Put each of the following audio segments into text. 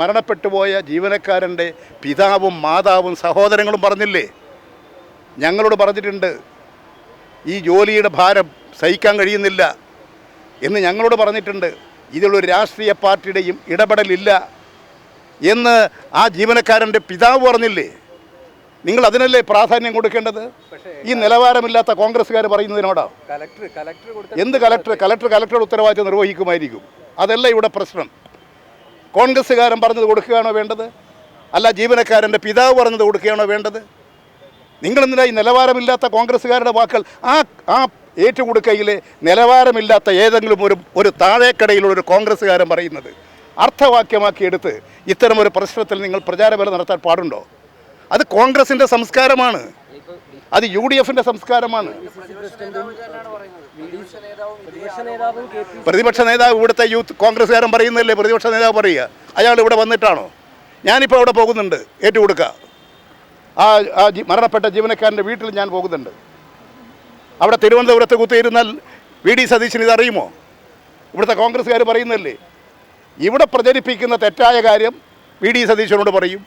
മരണപ്പെട്ടുപോയ ജീവനക്കാരന്റെ പിതാവും മാതാവും സഹോദരങ്ങളും പറഞ്ഞില്ലേ? ഞങ്ങളോട് പറഞ്ഞിട്ടുണ്ട് ഈ ജോലിയുടെ ഭാരം സഹിക്കാൻ കഴിയുന്നില്ല എന്ന് ഞങ്ങളോട് പറഞ്ഞിട്ടുണ്ട്. ഇതിലൊരു രാഷ്ട്രീയ പാർട്ടിയുടെയും ഇടപെടലില്ല എന്ന് ആ ജീവനക്കാരന്റെ പിതാവ് പറഞ്ഞില്ലേ? നിങ്ങൾ അതിനല്ലേ പ്രാധാന്യം കൊടുക്കേണ്ടത്? ഈ നിലവാരമില്ലാത്ത കോൺഗ്രസ്സുകാർ പറയുന്നതിനോടാ? കലക്ടർ കലക്ടർ കൊടുത്ത എന്ത് കലക്ടർ? കലക്ടർ കലക്ടറുടെ ഉത്തരവാദിത്വം നിർവഹിക്കുമായിരിക്കും. അതല്ല ഇവിടെ പ്രശ്നം. കോൺഗ്രസ്സുകാരൻ പറഞ്ഞത് കൊടുക്കുകയാണോ വേണ്ടത്? അല്ല ജീവനക്കാരന്റെ പിതാവ് പറഞ്ഞത് കൊടുക്കുകയാണോ വേണ്ടത്? നിങ്ങളെന്തിനാ ഈ നിലവാരമില്ലാത്ത കോൺഗ്രസ്സുകാരുടെ വാക്കുകൾ ആ ആ ഏറ്റുകൊടുക്കയിലെ നിലവാരമില്ലാത്ത ഏതെങ്കിലും ഒരു ഒരു താഴേക്കടയിലുള്ള ഒരു കോൺഗ്രസ്സുകാരൻ പറയുന്നത് അർത്ഥവാക്യമാക്കിയെടുത്ത് ഇത്തരം ഒരു പ്രശ്നത്തിൽ നിങ്ങൾ പ്രചാരബലം നടത്താൻ പാടുണ്ടോ? അത് കോൺഗ്രസിന്റെ സംസ്കാരമാണ്. അത് യു ഡി എഫിന്റെ സംസ്കാരമാണ്. പ്രതിപക്ഷ നേതാവും ഇവിടുത്തെ യൂത്ത് കോൺഗ്രസ്സുകാരൻ പറയുന്നില്ലേ? പ്രതിപക്ഷ നേതാവ് പറയുക. അയാൾ ഇവിടെ വന്നിട്ടാണോ? ഞാനിപ്പോൾ അവിടെ പോകുന്നുണ്ട്. ഏറ്റുകൊടുക്കുക. ആ ആ ജി- മരണപ്പെട്ട ജീവനക്കാരന്റെ വീട്ടിൽ ഞാൻ പോകുന്നുണ്ട്. അവിടെ തിരുവനന്തപുരത്ത് കുത്തിയിരുന്നാൽ വി ഡി സതീശൻ ഇതറിയുമോ അറിയുമോ? ഇവിടുത്തെ കോൺഗ്രസ്സുകാർ പറയുന്നില്ലേ? ഇവിടെ പ്രചരിപ്പിക്കുന്ന തെറ്റായ കാര്യം വി ഡി സതീശനോട് പറയും.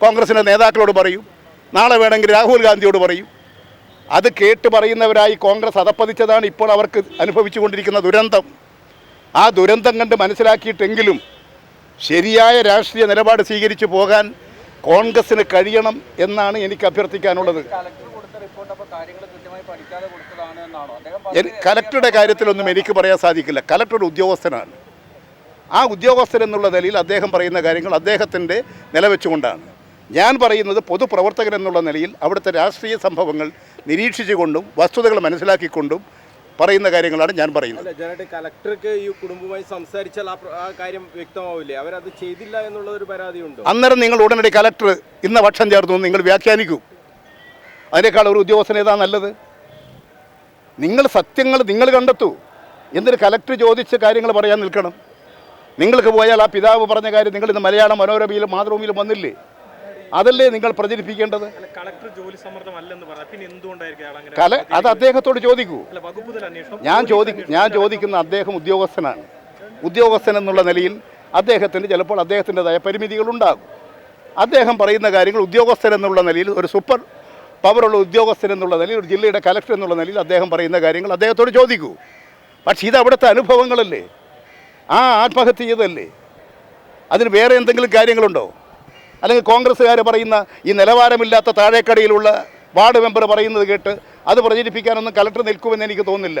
കോൺഗ്രസിന്റെ നേതാക്കളോട് പറയും. നാളെ വേണമെങ്കിൽ രാഹുൽ ഗാന്ധിയോട് പറയും. അത് കേട്ട് പറയുന്നവരായി കോൺഗ്രസ് അതപ്പതിച്ചതാണ് ഇപ്പോൾ അവർക്ക് അനുഭവിച്ചുകൊണ്ടിരിക്കുന്ന ദുരന്തം. ആ ദുരന്തം കണ്ട് മനസ്സിലാക്കിയിട്ടെങ്കിലും ശരിയായ രാഷ്ട്രീയ നിലപാട് സ്വീകരിച്ചു പോകാൻ കോൺഗ്രസ്സിന് കഴിയണം എന്നാണ് എനിക്ക് അഭ്യർത്ഥിക്കാനുള്ളത്. കലക്ടറുടെ കാര്യത്തിലൊന്നും എനിക്ക് പറയാൻ സാധിക്കില്ല. കലക്ടർ ഉദ്യോഗസ്ഥനാണ്. ആ ഉദ്യോഗസ്ഥൻ എന്നുള്ള നിലയിൽ അദ്ദേഹം പറയുന്ന കാര്യങ്ങൾ അദ്ദേഹത്തിന്റെ നിലവെച്ചുകൊണ്ടാണ്. ഞാൻ പറയുന്നത് പൊതുപ്രവർത്തകൻ എന്നുള്ള നിലയിൽ അവിടുത്തെ രാഷ്ട്രീയ സംഭവങ്ങൾ നിരീക്ഷിച്ചുകൊണ്ടും വസ്തുതകൾ മനസ്സിലാക്കിക്കൊണ്ടും പറയുന്ന കാര്യങ്ങളാണ് ഞാൻ പറയുന്നത്. ജനറേറ്റ് കലക്ടർക്ക് ഈ കുടുംബമായി സംസാരിച്ചാൽ ആ കാര്യം വ്യക്തമാവില്ലേ? അവരത് ചെയ്തില്ല എന്നുള്ള ഒരു പരാതിയുണ്ട്? അന്നേരം നിങ്ങൾ ഉടനടി കലക്ടർ ഇന്ന പക്ഷം ചേർന്നു നിങ്ങൾ വ്യാഖ്യാനിക്കൂ. അതിനേക്കാൾ ഒരു ഉദ്യോഗസ്ഥൻ ഏതാ നല്ലത്? നിങ്ങൾ സത്യങ്ങൾ നിങ്ങൾ കണ്ടെത്തൂ. എന്നിട്ട് കലക്ടർ ചോദിച്ച കാര്യങ്ങൾ പറയാൻ നിൽക്കണം. നിങ്ങൾക്ക് പോയാൽ ആ പിതാവ് പറഞ്ഞ കാര്യം നിങ്ങൾ ഇന്ന് മലയാള മനോരമയിലും മാതൃഭൂമിയിലും വന്നില്ലേ? അതല്ലേ നിങ്ങൾ പ്രചരിപ്പിക്കേണ്ടത്? കല അത് അദ്ദേഹത്തോട് ചോദിക്കൂ. ഞാൻ ചോദി ഞാൻ ചോദിക്കുന്ന അദ്ദേഹം ഉദ്യോഗസ്ഥനാണ്. ഉദ്യോഗസ്ഥൻ എന്നുള്ള നിലയിൽ അദ്ദേഹത്തിന് ചിലപ്പോൾ അദ്ദേഹത്തിന്റെതായ പരിമിതികളുണ്ടാകും. അദ്ദേഹം പറയുന്ന കാര്യങ്ങൾ ഉദ്യോഗസ്ഥൻ എന്നുള്ള നിലയിൽ ഒരു സൂപ്പർ പവറുള്ള ഉദ്യോഗസ്ഥൻ എന്നുള്ള നിലയിൽ ഒരു ജില്ലയുടെ കലക്ടർ എന്നുള്ള നിലയിൽ അദ്ദേഹം പറയുന്ന കാര്യങ്ങൾ അദ്ദേഹത്തോട് ചോദിക്കൂ. പക്ഷേ ഇത് അവിടുത്തെ അനുഭവങ്ങളല്ലേ? ആ ആത്മഹത്യ ചെയ്തല്ലേ അതിന് വേറെ എന്തെങ്കിലും കാര്യങ്ങളുണ്ടോ? അല്ലെങ്കിൽ കോൺഗ്രസ്സുകാർ പറയുന്ന ഈ നിലവാരമില്ലാത്ത താഴേക്കടയിലുള്ള വാർഡ് മെമ്പർ പറയുന്നത് കേട്ട് അത് പ്രചരിപ്പിക്കാനൊന്നും കലക്ടർ നിൽക്കുമെന്ന് എനിക്ക് തോന്നുന്നില്ല.